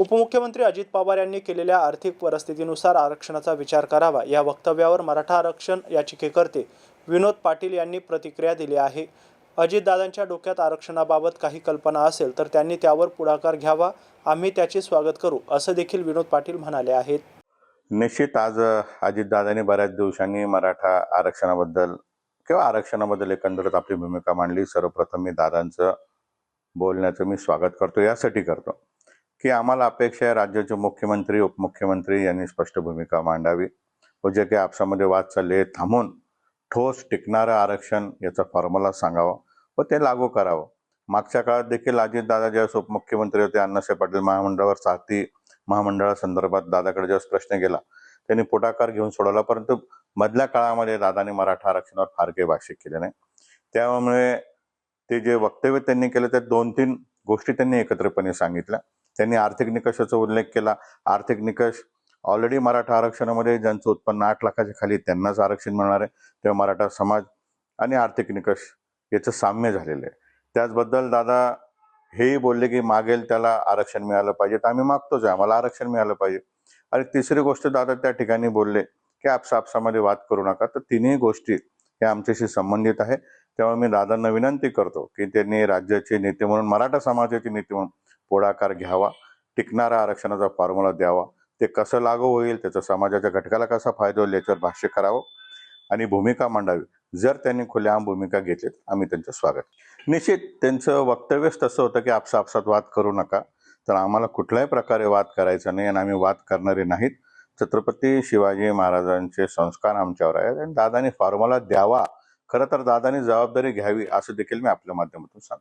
उपमुख्यमंत्री अजित पवार यांनी केलेल्या आर्थिक परिस्थितीनुसार आरक्षणाचा विचार करावा. या वक्तव्यावर मराठा आरक्षण याचिकेकर्ते विनोद पाटील यांनी प्रतिक्रिया दिली आहे. अजितदादांच्या डोक्यात आरक्षणाबाबत काही कल्पना असेल तर त्यांनी त्यावर पुढाकार घ्यावा. आम्ही त्याचे स्वागत करू असं देखील विनोद पाटील म्हणाले आहेत. निश्चित आज अजितदादांनी बऱ्याच दिवसांनी मराठा आरक्षणाबद्दल किंवा आरक्षणाबद्दल एकंदरीत आपली भूमिका मांडली. सर्वप्रथम मी दादांचं बोलण्याचं मी स्वागत करतो यासाठी करतो. की आम्हाला अपेक्षा आहे राज्याचे मुख्यमंत्री उपमुख्यमंत्री यांनी स्पष्ट भूमिका मांडावी. व जे काही आपसामध्ये वाद चालले थांबून ठोस टिकणारं आरक्षण याचा फॉर्म्युला सांगावा व ते लागू करावं. मागच्या काळात देखील अजितदादा ज्यावेळेस उपमुख्यमंत्री होते अण्णासाहेब पाटील महामंडळावर साथी महामंडळासंदर्भात दादाकडे ज्यावेळेस प्रश्न गेला त्यांनी पुढाकार घेऊन सोडवला परंतु मधल्या काळामध्ये दादाने मराठा आरक्षणावर फार काही भाष्य केले नाही. त्यामुळे ते जे वक्तव्य त्यांनी केलं त्या दोन तीन गोष्टी त्यांनी एकत्रपणे सांगितल्या. त्यांनी आर्थिक निकषाचा उल्लेख केला. आर्थिक निकष ऑलरेडी मराठा आरक्षणामध्ये ज्यांचं उत्पन्न आठ लाखाच्या खाली त्यांनाच आरक्षण मिळणार आहे. तेव्हा मराठा समाज आणि आर्थिक निकष याचं साम्य झालेलं आहे. त्याचबद्दल दादा हेही बोलले की मागेल त्याला आरक्षण मिळालं पाहिजे. तर आम्ही मागतोच आहे आम्हाला आरक्षण मिळालं पाहिजे. आणि तिसरी गोष्ट दादा त्या ठिकाणी बोलले की आपसा आपसामध्ये वाद करू नका. तर तिन्ही गोष्टी या आमच्याशी संबंधित आहे. त्यामुळे मी दादांना विनंती करतो की त्यांनी राज्याचे नेते म्हणून मराठा समाजाचे नेते म्हणून पुढाकार घ्यावा टिकणारा आरक्षणाचा फॉर्म्युला द्यावा. ते कसं लागू होईल त्याचा समाजाच्या घटकाला कसा फायदा होईल याच्यावर भाष्य करावं आणि भूमिका मांडावी. जर त्यांनी खुलेआम भूमिका घेतली आम्ही त्यांचं स्वागत. निश्चित त्यांचं वक्तव्यच तसं होतं की आपसा आपसात वाद करू नका. तर आम्हाला कुठल्याही प्रकारे वाद करायचा नाही आणि आम्ही वाद करणारे नाहीत. छत्रपती शिवाजी महाराजांचे संस्कार आमच्यावर आहेत आणि दादानी फॉर्म्युला द्यावा. खरं तर दादाने जबाबदारी घ्यावी असं देखील मी आपल्या माध्यमातून सांगतो.